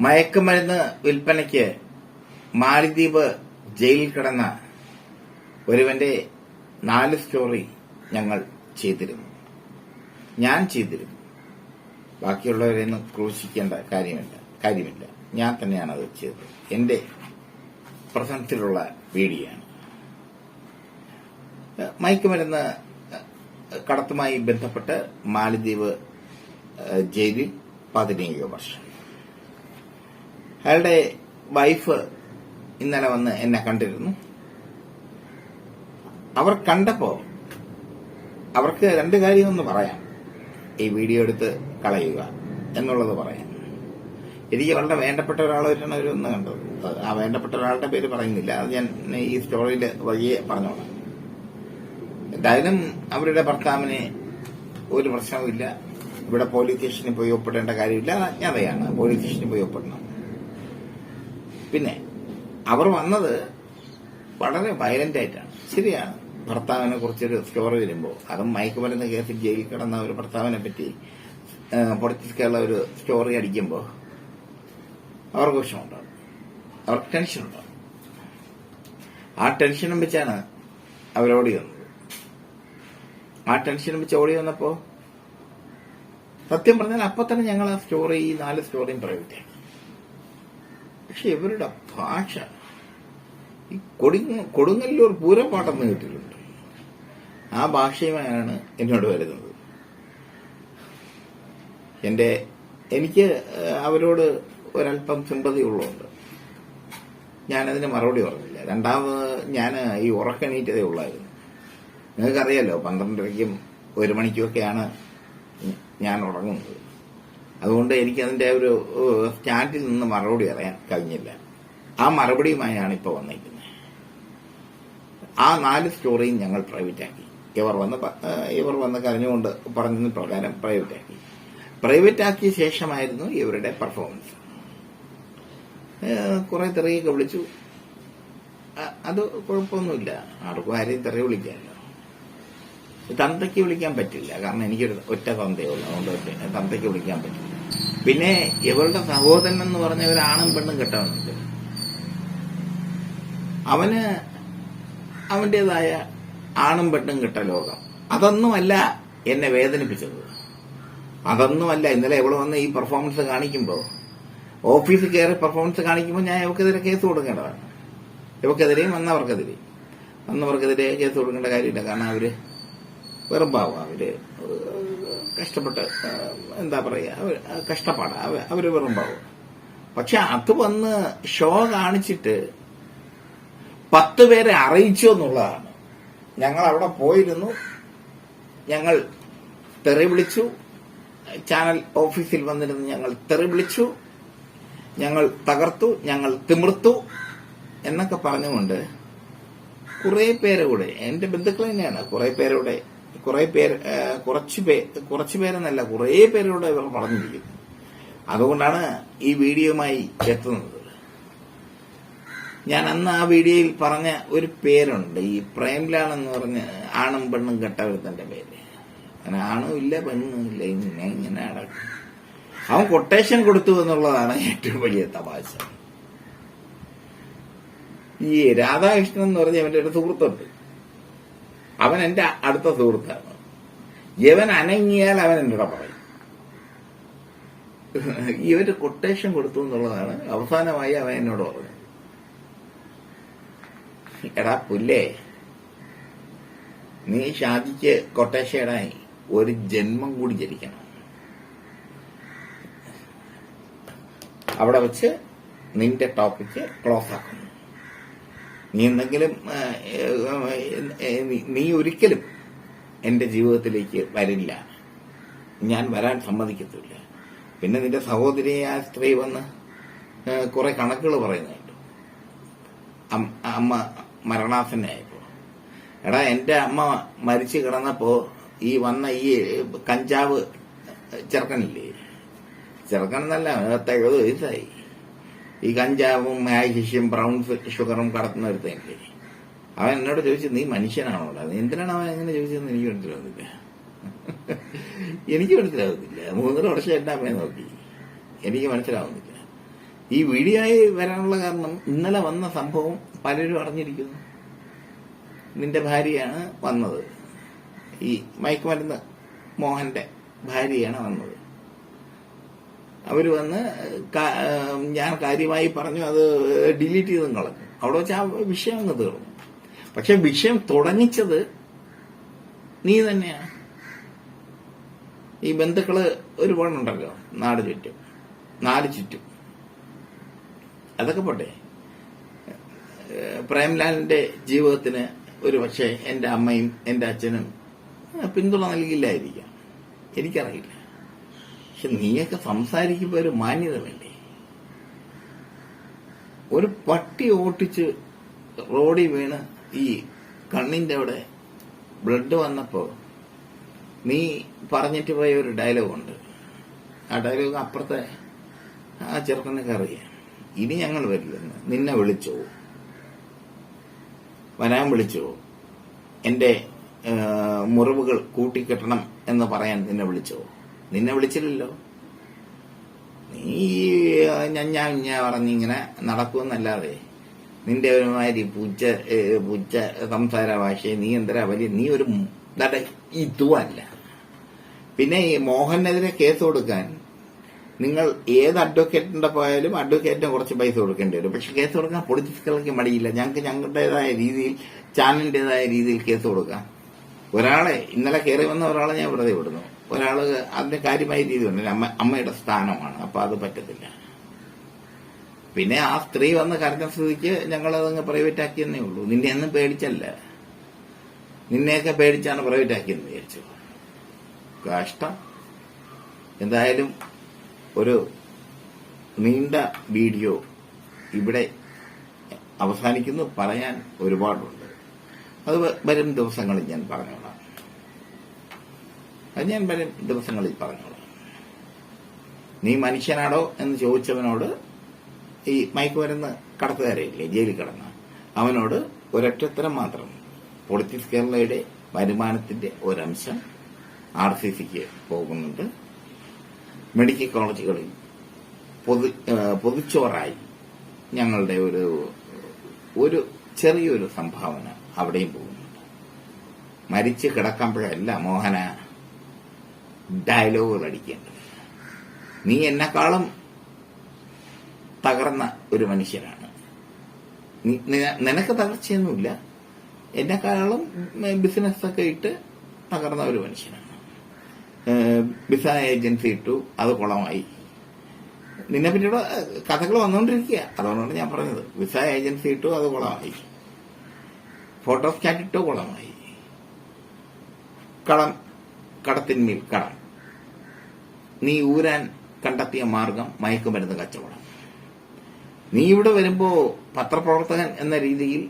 മയക്കുമരുന്ന് വിൽപ്പനയ്ക്ക് മാലിദ്വീപ് ജയിലിൽ കിടന്ന ഒരുവന്റെ നാല് സ്റ്റോറി ഞങ്ങൾ ചെയ്തിരുന്നു. ഞാൻ ചെയ്തിരുന്നു. ബാക്കിയുള്ളവരെയൊന്നും ക്രൂശിക്കേണ്ട കാര്യമില്ല. കാര്യമില്ല. ഞാൻ തന്നെയാണ് അത് ചെയ്തത്. എന്റെ പ്രസംഗത്തിലുള്ള വീഡിയോ ആണ് ഏഹ് മയക്കുമരുന്ന് കടത്തുമായി ബന്ധപ്പെട്ട് മാലിദ്വീപ് ജയിലിൽ പതിനേഴ് വർഷം. അയാളുടെ വൈഫ് ഇന്നലെ വന്ന് എന്നെ കണ്ടിരുന്നു. അവർ കണ്ടപ്പോ അവർക്ക് രണ്ട് കാര്യമൊന്ന് പറയാം. ഈ വീഡിയോ എടുത്ത് കളയുക എന്നുള്ളത് പറയാം. എനിക്ക് വളരെ വേണ്ടപ്പെട്ട ഒരാളായിട്ടാണ് അവരൊന്ന് കണ്ടത്. ആ വേണ്ടപ്പെട്ട ഒരാളുടെ പേര് പറയുന്നില്ല. അത് ഞാൻ ഈ സ്റ്റോറിയിൽ വഴിയെ പറഞ്ഞോളാം. എന്തായാലും അവരുടെ ഭർത്താവിന് ഒരു പ്രശ്നവുമില്ല. ഇവിടെ പോലീസ് സ്റ്റേഷനിൽ പോയി ഒപ്പിടേണ്ട കാര്യമില്ല. അത് അജ്ഞാതയാണ്. പോലീസ് സ്റ്റേഷനിൽ പോയി ഒപ്പിടണം. പിന്നെ അവർ വന്നത് വളരെ വയലന്റ് ആയിട്ടാണ്. ശരിയാണ് ഭർത്താവിനെ കുറിച്ചൊരു സ്റ്റോറി വരുമ്പോൾ അതും മയക്കുമരുന്ന് കേസിൽ ജയിലിൽ കിടന്ന ഒരു ഭർത്താവിനെ പറ്റി പൊളിറ്റിക്സുള്ള ഒരു സ്റ്റോറി അടിക്കുമ്പോൾ അവർക്ക് വിഷമമുണ്ടാവും. അവർക്ക് ടെൻഷൻ ഉണ്ടാവും. ആ ടെൻഷനും വെച്ചാണ് അവരോടി വന്നത്. ആ ടെൻഷനും വെച്ച് ഓടി വന്നപ്പോ സത്യം പറഞ്ഞാൽ അപ്പൊ തന്നെ ഞങ്ങൾ ആ സ്റ്റോറി നാല് സ്റ്റോറിയും പ്രയോഗിച്ചു പക്ഷെ ഇവരുടെ ഭാഷ ഈ കൊടുങ്ങ കൊടുങ്ങല്ലൂർ പൂരപ്പാട്ടെന്ന് കേട്ടിട്ടുണ്ട്. ആ ഭാഷയുമായാണ് എന്നോട് വരുന്നത്. എന്റെ എനിക്ക് അവരോട് ഒരല്പം സിമ്പതി ഉള്ളതുണ്ട് ഞാനതിന് മറുപടി പറഞ്ഞില്ല. രണ്ടാമത് ഞാൻ ഈ ഉറക്കണീറ്റതേ ഉള്ളായിരുന്നു. നിങ്ങൾക്കറിയാലോ പന്ത്രണ്ടരയ്ക്കും ഒരു മണിക്കുമൊക്കെയാണ് ഞാൻ ഉറങ്ങുന്നത്. അതുകൊണ്ട് എനിക്ക് അതിന്റെ ഒരു സ്റ്റാറ്റിൽ നിന്ന് മറുപടി അറിയാൻ കഴിഞ്ഞില്ല. ആ മറുപടിയുമായാണ് ഇപ്പോൾ വന്നിരിക്കുന്നത്. ആ നാല് സ്റ്റോറിയും ഞങ്ങൾ പ്രൈവറ്റ് ആക്കി ഇവർ വന്ന് ഇവർ വന്ന് കരഞ്ഞുകൊണ്ട് പറഞ്ഞതിന് പ്രകാരം പ്രൈവറ്റ് ആക്കി പ്രൈവറ്റ് ആക്കിയ ശേഷമായിരുന്നു ഇവരുടെ പെർഫോമൻസ് കുറെ തെറിയൊക്കെ വിളിച്ചു. അത് കുഴപ്പമൊന്നുമില്ല. ആർക്കും ആരെയും തെറി വിളിക്കാമല്ലോ തന്തയ്ക്ക് വിളിക്കാൻ പറ്റില്ല. കാരണം എനിക്കൊരു ഒറ്റ തന്തയുള്ളൂ അതുകൊണ്ട് തന്തയ്ക്ക് വിളിക്കാൻ പറ്റില്ല. പിന്നെ ഇവരുടെ സഹോദരൻ എന്ന് പറഞ്ഞ ഒരാണും പെണ്ണും കെട്ടവനുണ്ട്. അവന് അവന്റേതായ ആണും പെണ്ണും കെട്ട ലോകം. അതൊന്നുമല്ല എന്നെ വേദനിപ്പിച്ചത്. അതൊന്നുമല്ല ഇന്നലെ ഇവിടെ വന്ന് ഈ പെർഫോമൻസ് കാണിക്കുമ്പോൾ ഓഫീസിൽ കയറി പെർഫോമൻസ് കാണിക്കുമ്പോൾ ഞാൻ ഇവക്കെതിരെ കേസ് കൊടുക്കേണ്ടതാണ്. ഇവക്കെതിരെയും വന്നവർക്കെതിരെയും. വന്നവർക്കെതിരെ കേസ് കൊടുക്കേണ്ട കാര്യമില്ല. കാരണം അവർ വെറുപ്പാവും. പാവം അവർ കഷ്ടപ്പെട്ട് എന്താ പറയുക കഷ്ടപ്പാട് അവർ വെറുമ്പാവും. പക്ഷെ അത് വന്ന് ഷോ കാണിച്ചിട്ട് പത്ത് പേരെ അറിയിച്ചു എന്നുള്ളതാണ്. ഞങ്ങൾ അവിടെ പോയിരുന്നു. ഞങ്ങൾ തെറി വിളിച്ചു. ചാനൽ ഓഫീസിൽ വന്നിരുന്ന് ഞങ്ങൾ തെറി വിളിച്ചു. ഞങ്ങൾ തകർത്തു. ഞങ്ങൾ തിമിർത്തു. എന്നൊക്കെ പറഞ്ഞുകൊണ്ട് കുറെ പേരെ കൂടെ എന്റെ ബന്ധുക്കൾ തന്നെയാണ് കുറെ പേരുടെ കുറെ പേര് കുറച്ച് പേ കുറച്ച് പേരെന്നല്ല കുറെ പേരോട് ഇവർ പറഞ്ഞിരിക്കുന്നു. അതുകൊണ്ടാണ് ഈ വീഡിയോയുമായി എത്തുന്നത്. ഞാൻ അന്ന് ആ വീഡിയോയിൽ പറഞ്ഞ ഒരു പേരുണ്ട്. ഈ പ്രേംലാൽ എന്ന് പറഞ്ഞ ആണും പെണ്ണും കെട്ടവരുത്തന്റെ പേര്. അങ്ങനെ ആണും ഇല്ല പെണ്ണും ഇല്ല ഇങ്ങനെ ഇങ്ങനെ അടക്കും അവൻ കൊട്ടേഷൻ കൊടുത്തു എന്നുള്ളതാണ് ഏറ്റവും വലിയ തമാശ. ഈ രാധാകൃഷ്ണൻ എന്ന് പറഞ്ഞ അവന്റെ ഒരു സുഹൃത്തുണ്ട്. അവൻ എന്റെ അടുത്ത സുഹൃത്താണ്. ഇവൻ അനങ്ങിയാൽ അവൻ എന്നോട് പറയും. ഇവർ കൊട്ടേഷൻ കൊടുത്തു എന്നുള്ളതാണ് അവസാനമായി അവൻ എന്നോട് പറഞ്ഞത്. എടാ പുല്ലേ നീ ഷാദിക്ക് ഇടായി ഒരു ജന്മം കൂടി ജനിക്കണം. അവിടെ വെച്ച് നിന്റെ ടോപ്പിക്ക് ക്ലോസ് ആക്കുന്നു. നീ എന്തെങ്കിലും നീ- ഒരിക്കലും എന്റെ ജീവിതത്തിലേക്ക് വരില്ല. ഞാൻ വരാൻ സമ്മതിക്കത്തില്ല. പിന്നെ നിന്റെ സഹോദരിയെ ആ സ്ത്രീ വന്ന് കുറെ കണക്കുകൾ പറയുന്നുണ്ട്. അമ്മ മരണാസന്നയായപ്പോ. എടാ എന്റെ അമ്മ മരിച്ചു കിടന്നപ്പോ ഈ വന്ന ഈ കഞ്ചാവ് ചെറുക്കനില്ലേ? ചെറുക്കൻ എന്നല്ല എഴുപത് വയസ്സായി. ഈ കഞ്ചാവും മാഗിഷ്യം ബ്രൗൺ ഷുഗറും കടത്തുന്ന ഒരുത്തല്ലേ അവൻ എന്നോട് ചോദിച്ചു നീ മനുഷ്യനാണോ നീ എന്തിനാണ് അവൻ എങ്ങനെ ചോദിച്ചതെന്ന് എനിക്ക് മനസ്സിലാവുന്നില്ല എനിക്ക് മനസ്സിലാവുന്നില്ല മൂന്നര വർഷം എന്റെ അമ്മയെ നോക്കി. എനിക്ക് മനസ്സിലാവുന്നില്ല. ഈ വീഡിയോയി വരാനുള്ള കാരണം ഇന്നലെ വന്ന സംഭവം പലരും അറിഞ്ഞിരിക്കുന്നു. നിന്റെ ഭാര്യയാണ് വന്നത്. ഈ മയക്കുമരുന്ന് മോഹന്റെ ഭാര്യയാണ് വന്നത്. അവർ വന്ന് ഞാൻ കാര്യമായി പറഞ്ഞു അത് ഡിലീറ്റ് ചെയ്തും കളഞ്ഞു. അവിടെ വെച്ച് ആ വിഷയം അങ്ങ് തീർന്നു. പക്ഷെ വിഷയം തുടങ്ങിച്ചത് നീ തന്നെയാണ് ഈ ബന്ധുക്കൾ ഒരുപാടുണ്ടല്ലോ നാട് ചുറ്റും നാല് ചുറ്റും. അതൊക്കെ പോട്ടെ. പ്രേംലാലിന്റെ ജീവിതത്തിന് ഒരു പക്ഷേ എന്റെ അമ്മയും എന്റെ അച്ഛനും പിന്തുണ നൽകില്ലായിരിക്കാം എനിക്കറിയില്ല. പക്ഷെ നീയൊക്കെ സംസാരിക്കുമ്പോ ഒരു മാന്യത വേണ്ടേ? ഒരു പട്ടി ഓട്ടിച്ച് റോഡിൽ വീണ് ഈ കണ്ണിന്റെ അവിടെ ബ്ലഡ് വന്നപ്പോ നീ പറഞ്ഞിട്ട് പോയ ഒരു ഡയലോഗുണ്ട് ആ ഡയലോഗ് അപ്പുറത്തെ ആ ചെറുക്കനൊക്കെ അറിയാം ഇനി ഞങ്ങൾ വരില്ലെന്ന് നിന്നെ വിളിച്ചോ. വരാൻ വിളിച്ചോ. എന്റെ മുറിവുകൾ കൂട്ടിക്കെട്ടണം എന്ന് പറയാൻ നിന്നെ വിളിച്ചോ. നിന്നെ വിളിച്ചില്ലല്ലോ. നീ ഞഞ്ഞ ഞഞ്ഞ പറഞ്ഞിങ്ങനെ നടക്കുമെന്നല്ലാതെ നിന്റെ ഒരുമാതിരി മാതിരി പൂച്ച പുച്ച സംസാര ഭാഷയെ നീ എന്തരാ വലിയ നീ ഒരു ഇതുവല്ല. പിന്നെ ഈ മോഹനെതിരെ കേസ് കൊടുക്കാൻ നിങ്ങൾ ഏത് അഡ്വക്കേറ്റിന്റെ പോയാലും അഡ്വക്കേറ്റിന് കുറച്ച് പൈസ കൊടുക്കേണ്ടി വരും. പക്ഷെ കേസ് കൊടുക്കാൻ പൊളിറ്റിക്കലേക്ക് മടിയില്ല. ഞങ്ങൾക്ക് ഞങ്ങളുടേതായ രീതിയിൽ ചാനലിന്റേതായ രീതിയിൽ കേസ് കൊടുക്കാം. ഒരാളെ ഇന്നലെ കയറി വന്ന ഒരാളെ ഞാൻ വെറുതെ വിടുന്നു. ഒരാൾ അതിന്റെ കാര്യമായ രീതി ഉണ്ട് അമ്മ അമ്മയുടെ സ്ഥാനമാണ്. അപ്പൊ അത് പറ്റത്തില്ല. പിന്നെ ആ സ്ത്രീ വന്ന് കരഞ്ഞ സ്ഥിതിക്ക് ഞങ്ങളതങ്ങ് പ്രൈവറ്റ് ആക്കിയെന്നേ ഉള്ളൂ. നിന്നെ ഒന്നും പേടിച്ചല്ല. നിന്നെയൊക്കെ പേടിച്ചാണ് പ്രൈവറ്റ് ആക്കിയെന്ന് വിചാരിച്ചു കഷ്ടം. എന്തായാലും ഒരു നീണ്ട വീഡിയോ ഇവിടെ അവസാനിക്കുന്നു. പറയാൻ ഒരുപാടുണ്ട്. അത് വരും ദിവസങ്ങളിൽ ഞാൻ പറഞ്ഞോളാം. അത് ഞാൻ വരും ദിവസങ്ങളിൽ പറഞ്ഞോളാം. നീ മനുഷ്യനാണോ എന്ന് ചോദിച്ചവനോട് ഈ മയക്കുമരുന്ന് കടത്തുകാരയില്ലേ ജയിലിൽ കിടന്ന അവനോട് ഒരൊറ്റത്തരം മാത്രം പൊളിറ്റിക്സ് കേരളയുടെ വരുമാനത്തിന്റെ ഒരംശം ആർ സി സിക്ക് പോകുന്നുണ്ട്. മെഡിക്കൽ കോളേജുകളിൽ പൊതു പൊതുച്ചോറായി ഞങ്ങളുടെ ഒരു ഒരു ചെറിയൊരു സംഭാവന അവിടെയും പോകുന്നുണ്ട്. മരിച്ച് കിടക്കുമ്പോഴല്ല മോഹന ഡയലോഗുകൾ അടിക്കേണ്ടത് നീ എന്നെക്കാളും തകർന്ന ഒരു മനുഷ്യനാണ്. നിനക്ക് തകർച്ചയൊന്നുമില്ല. എന്നെക്കാളും ബിസിനസ്സൊക്കെ ഇട്ട് തകർന്ന ഒരു മനുഷ്യനാണ്. വിസ ഏജൻസി ഇട്ടു അത് കുളമായി. നിന്നെ പറ്റിയുള്ള കഥകൾ വന്നുകൊണ്ടിരിക്കുക അതുകൊണ്ടാണ് ഞാൻ പറഞ്ഞത്. വിസ ഏജൻസി ഇട്ടു അത് കുളമായി. ഫോട്ടോ സ്റ്റാറ്റ് ഇട്ടു കുളമായി. കളം കടത്തിന്മേൽ കടം നീ ഊരാൻ കണ്ടെത്തിയ മാർഗം മയക്കുമരുന്ന് കച്ചവടം. നീ ഇവിടെ വരുമ്പോ പത്രപ്രവർത്തകൻ എന്ന രീതിയിൽ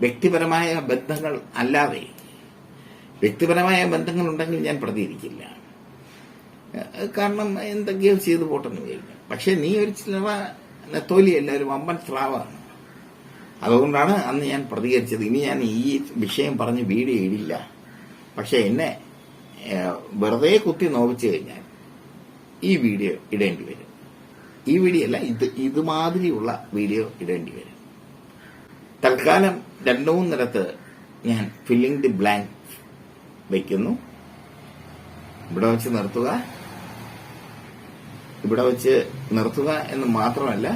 വ്യക്തിപരമായ ബന്ധങ്ങൾ അല്ലാതെ വ്യക്തിപരമായ ബന്ധങ്ങൾ ഉണ്ടെങ്കിൽ ഞാൻ പ്രതികരിക്കില്ല. കാരണം എന്തെങ്കിലും ചെയ്തു പോട്ടെന്ന് വിചാരിക്കും. പക്ഷെ നീ ഒരു ചിലവ നെത്തോലിയല്ല ഒരു വമ്പൻ സ്രാവാണ്. അതുകൊണ്ടാണ് അന്ന് ഞാൻ പ്രതികരിച്ചത്. ഇനി ഞാൻ ഈ വിഷയം പറഞ്ഞ് വീഡിയോ ഇടില്ല. പക്ഷെ എന്നെ വെറുതെ കുത്തി നോവിച്ചു കഴിഞ്ഞാൽ ഈ വീഡിയോ ഇടേണ്ടി വരും. ഈ വീഡിയോ അല്ല ഇത് ഇതുമാതിരിയുള്ള വീഡിയോ ഇടേണ്ടി വരും. തൽക്കാലം രണ്ടു മൂന്നിടത്ത് ഞാൻ ഫില്ലിംഗ് ദി ബ്ലാങ്ക് വയ്ക്കുന്നു ഇവിടെ വെച്ച് നിർത്തുക. ഇവിടെ വെച്ച് നിർത്തുക എന്ന് മാത്രമല്ല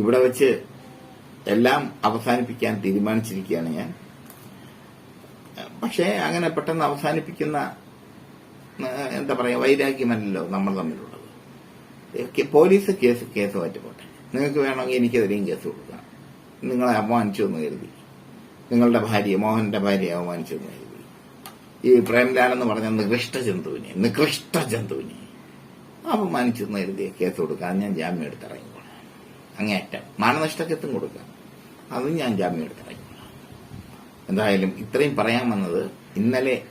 ഇവിടെ വെച്ച് എല്ലാം അവസാനിപ്പിക്കാൻ തീരുമാനിച്ചിരിക്കുകയാണ് ഞാൻ. പക്ഷേ അങ്ങനെ പെട്ടെന്ന് അവസാനിപ്പിക്കുന്ന എന്താ പറയാ വൈരാഗ്യമല്ലല്ലോ നമ്മൾ തമ്മിലുള്ളത്. പോലീസ് കേസ് കേസുമായിട്ട് പോട്ടെ നിങ്ങൾക്ക് വേണമെങ്കിൽ എനിക്കെതിരെയും കേസ് കൊടുക്കാം. നിങ്ങളെ അപമാനിച്ചു എന്ന് കരുതി. നിങ്ങളുടെ ഭാര്യ മോഹന്റെ ഭാര്യയെ അപമാനിച്ചു എന്ന് കരുതി. ഈ പ്രേംലാൽ എന്ന് പറഞ്ഞ നികൃഷ്ട ജന്തുവിനെ നികൃഷ്ട ജന്തുവിനെ അപമാനിച്ചു എന്ന് കരുതി കേസ് കൊടുക്കാം. ഞാൻ ജാമ്യം എടുത്തിറങ്ങിക്കോളാം അങ്ങേറ്റം മാനനഷ്ടക്കെത്തും കൊടുക്കാം. അതും ഞാൻ ജാമ്യം എടുത്തിറങ്ങിക്കോളാം എന്തായാലും ഇത്രയും പറയാൻ വന്നത് ഇന്നലെ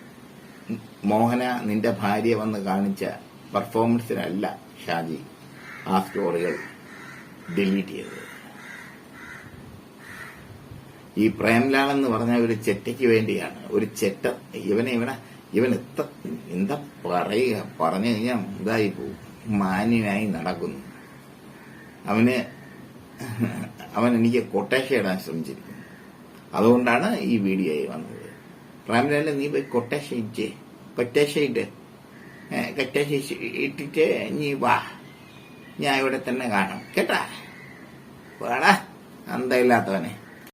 മോഹന നിന്റെ ഭാര്യ വന്ന് കാണിച്ച പെർഫോമൻസിനല്ല ഷാജി ആ സ്റ്റോറികൾ ഡിലീറ്റ് ചെയ്തത്. ഈ പ്രേംലാൽ എന്ന് പറഞ്ഞ ഒരു ചെറ്റയ്ക്ക് വേണ്ടിയാണ്. ഒരു ചെറ്റ ഇവനെ ഇവനെ ഇവൻ എത്ര എന്താ പറയുക? പറഞ്ഞു കഴിഞ്ഞാൽ ഇതായി പോകും. മാന്യനായി നടക്കുന്നു. അവന് അവൻ എനിക്ക് കൊട്ടേഷ ഇടാൻ ശ്രമിച്ചിരിക്കുന്നു. അതുകൊണ്ടാണ് ഈ വീഡിയോ വന്നത്. റാംലാലെ നീ പോയി കൊട്ടേഷ ഇട്ടേ കൊട്ടേഷ ഇട്ട്. കൊട്ടേഷ ഇട്ടിട്ട് നീ വാ. ഞാൻ ഇവിടെ തന്നെ കാണും. കേട്ടാ? വേടാ. അന്തയില്ലാത്തവനെ